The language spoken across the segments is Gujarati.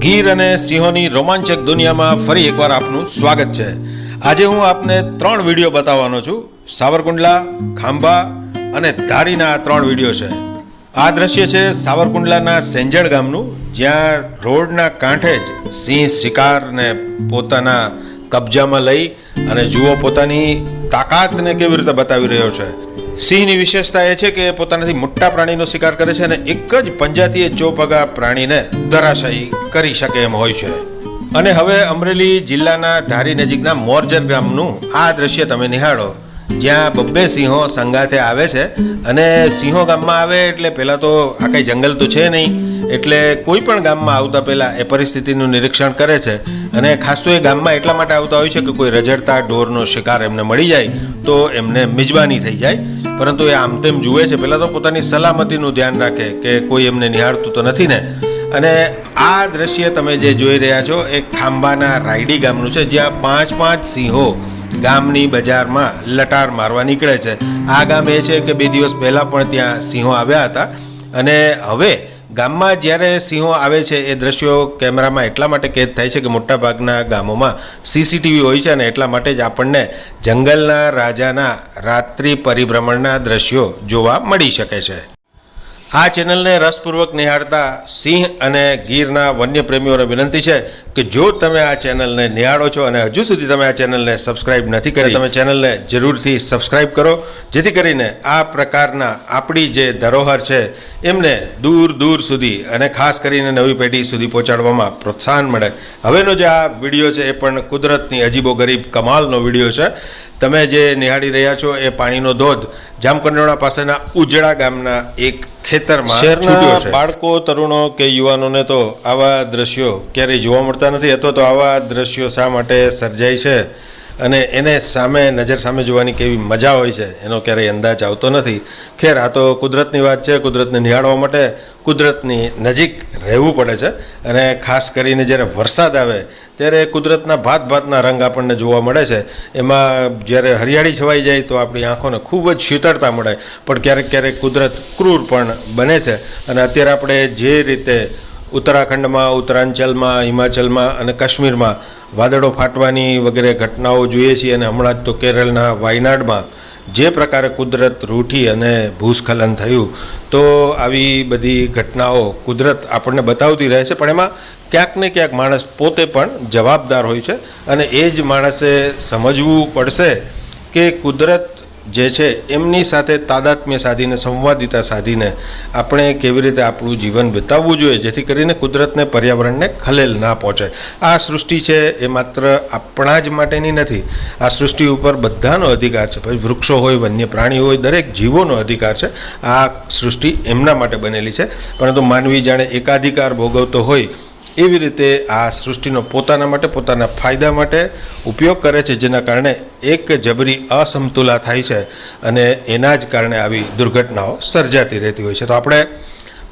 ગીર અને સિંહોની રોમાંચક દુનિયામાં ફરી એકવાર આપનું સ્વાગત છે. આજે હું આપને ત્રણ વીડિયો બતાવવાનો છું. સાવરકુંડલા, ખાંભા અને ધારીના ત્રણ વીડિયો છે. આ દ્રશ્ય છે સાવરકુંડલાના સેંજળ ગામનું, જ્યાં રોડના કાંઠે જ સિંહ શિકારને પોતાના કબજામાં લઈ અને જુઓ પોતાની તાકાતને કેવી રીતે બતાવી રહ્યો છે. સિંહની વિશેષતા એ છે કે પોતાનાથી મોટા પ્રાણીનો શિકાર કરે છે અને એક જ પંજાથી ચોપગા પ્રાણીને ધરાશાયી કરી શકે એમ હોય છે. અને હવે અમરેલી જિલ્લાના ધારી નજીકના મોરજર ગામનું આ દ્રશ્ય તમે નિહાળો. જ્યાં બબ્બે સિંહો સંગાથે આવે છે અને સિંહો ગામમાં આવે એટલે પહેલાં તો આ કંઈ જંગલ તો છે નહીં. એટલે કોઈ પણ ગામમાં આવતા પહેલાં એ પરિસ્થિતિનું નિરીક્ષણ કરે છે. અને ખાસ તો એ ગામમાં એટલા માટે આવતા હોય છે કે કોઈ રજડતા, ઢોરનો શિકાર એમને મળી જાય તો એમને મિજબાની થઈ જાય. પરંતુ એ આમ તેમ જુએ છે. પહેલાં તો પોતાની સલામતીનું ધ્યાન રાખે કે કોઈ એમને નિહાળતું તો નથી ને. અને આ દ્રશ્ય તમે જે જોઈ રહ્યા છો એ ખાંભાના રાયડી ગામનું છે, જ્યાં પાંચ પાંચ સિંહો ગામની બજારમાં લટાર મારવા નીકળે છે. આ ગામ એ છે કે બે દિવસ પહેલાં પણ ત્યાં સિંહો આવ્યા હતા. અને હવે ગામમાં જ્યારે સિંહો આવે છે, એ દ્રશ્યો કેમેરામાં એટલા માટે કેદ થાય છે કે મોટાભાગના ગામોમાં સીસીટીવી હોય છે અને એટલા માટે જ આપણને જંગલના રાજાના રાત્રિ પરિભ્રમણના દ્રશ્યો જોવા મળી શકે છે. આ ચેનલને રસપૂર્વક નિહાળતા સિંહ અને ગીરના વન્ય પ્રેમીઓને વિનંતી છે કે જો તમે આ ચેનલને નિહાળો છો અને હજુ સુધી તમે આ ચેનલને સબસ્ક્રાઇબ નથી કરી, તમે ચેનલને જરૂરથી સબસ્ક્રાઇબ કરો, જેથી કરીને આ પ્રકારના આપણી જે ધરોહર છે, એમને દૂર દૂર સુધી અને ખાસ કરીને નવી પેઢી સુધી પહોંચાડવામાં પ્રોત્સાહન મળે. હવેનો જે આ વીડિયો છે, એ પણ કુદરતની અજીબો ગરીબ કમાલનો વીડિયો છે. તમે જે નિહાળી રહ્યા છો એ પાણીનો ધોધ જામકંડોળા પાસેના ઉજળા ગામના એક ખેતરમાં બાળકો તરુણો કે યુવાનોને તો આવા દ્રશ્યો ક્યારેય જોવા મળતા નથી અથવા તો આવા દ્રશ્યો શા માટે સર્જાય છે? અને એને સામે નજર સામે જોવાની કેવી મજા હોય છે એનો ક્યારેય અંદાજ આવતો નથી. ખેર આ તો કુદરતની વાત છે કુદરતને નિહાળવા માટે કુદરતની નજીક રહેવું પડે છે અને ખાસ કરીને જ્યારે વરસાદ આવે ત્યારે કુદરતના ભાત ભાતના રંગ આપણને જોવા મળે છે. એમાં જ્યારે હરિયાળી છવાઈ જાય તો આપણી આંખોને ખૂબ જ શીતળતા મળે. પણ ક્યારેક ક્યારેક કુદરત ક્રૂર પણ બને છે. અને અત્યારે આપણે જે રીતે ઉત્તરાખંડમાં, ઉત્તરાંચલમાં, હિમાચલમાં અને કાશ્મીરમાં વાદળો ફાટવાની વગેરે ઘટનાઓ જોઈએ છીએ અને હમણાં જ તો કેરળના વાયનાડમાં જે પ્રકારે કુદરત રૂઠી અને ભૂસ્ખલન થયું, તો આવી બધી ઘટનાઓ કુદરત આપણને બતાવતી રહે છે, પણ એમાં ક્યાંક ને ક્યાંક માણસ પોતે પણ જવાબદાર હોય છે અને એ જ માણસે સમજવું પડશે કે કુદરત જે છે, એમની સાથે તાદાત્મ્ય સાધીને, સંવાદિતા સાધીને આપણે કેવી રીતે આપણું જીવન વિતાવવું જોઈએ, જેથી કરીને કુદરતને પર્યાવરણને ખલેલ ના પહોંચે. આ સૃષ્ટિ છે, એ માત્ર આપણા જ માટેની નથી. આ સૃષ્ટિ ઉપર બધાનો અધિકાર છે. પછી વૃક્ષો હોય વન્ય પ્રાણી હોય, દરેક જીવોનો અધિકાર છે. આ સૃષ્ટિ એમના માટે બનેલી છે. પરંતુ માનવી જાણે એકાધિકાર ભોગવતો હોય એવી રીતે આ સૃષ્ટિનો પોતાના માટે, પોતાના ફાયદા માટે ઉપયોગ કરે છે, જેના કારણે એક જબરી અસમતુલા થાય છે અને એના જ કારણે આવી દુર્ઘટનાઓ સર્જાતી રહેતી હોય છે. તો આપણે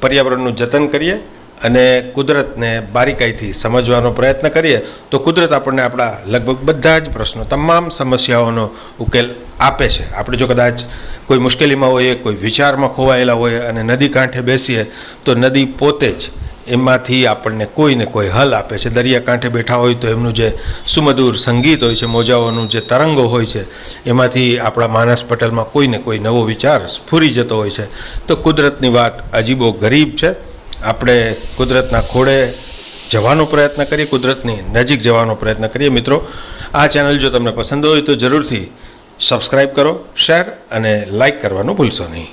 પર્યાવરણનું જતન કરીએ અને કુદરતને બારીકાઈથી સમજવાનો પ્રયત્ન કરીએ, તો કુદરત આપણને આપણા લગભગ બધા જ પ્રશ્નો, તમામ સમસ્યાઓનો ઉકેલ આપે છે. આપણે જો કદાચ કોઈ મુશ્કેલીમાં હોઈએ, કોઈ વિચારમાં ખોવાયેલા હોઈએ અને નદી કાંઠે બેસીએ, તો નદી પોતે જ એમાંથી આપણને કોઈને કોઈ હલ આપે છે. દરિયાકાંઠે બેઠા હોય તો એમનું જે સુમધુર સંગીત હોય છે, મોજાઓનું જે તરંગો હોય છે, એમાંથી આપણા માનસ પટેલમાં કોઈને કોઈ નવો વિચાર સ્ફૂરી જતો હોય છે. તો કુદરતની વાત અજીબો ગરીબ છે. આપણે કુદરતના ખોળે જવાનો પ્રયત્ન કરીએ, કુદરતની નજીક જવાનો પ્રયત્ન કરીએ. મિત્રો, આ ચેનલ જો તમને પસંદ હોય તો જરૂરથી સબસ્ક્રાઈબ કરો, શેર અને લાઇક કરવાનું ભૂલશો નહીં.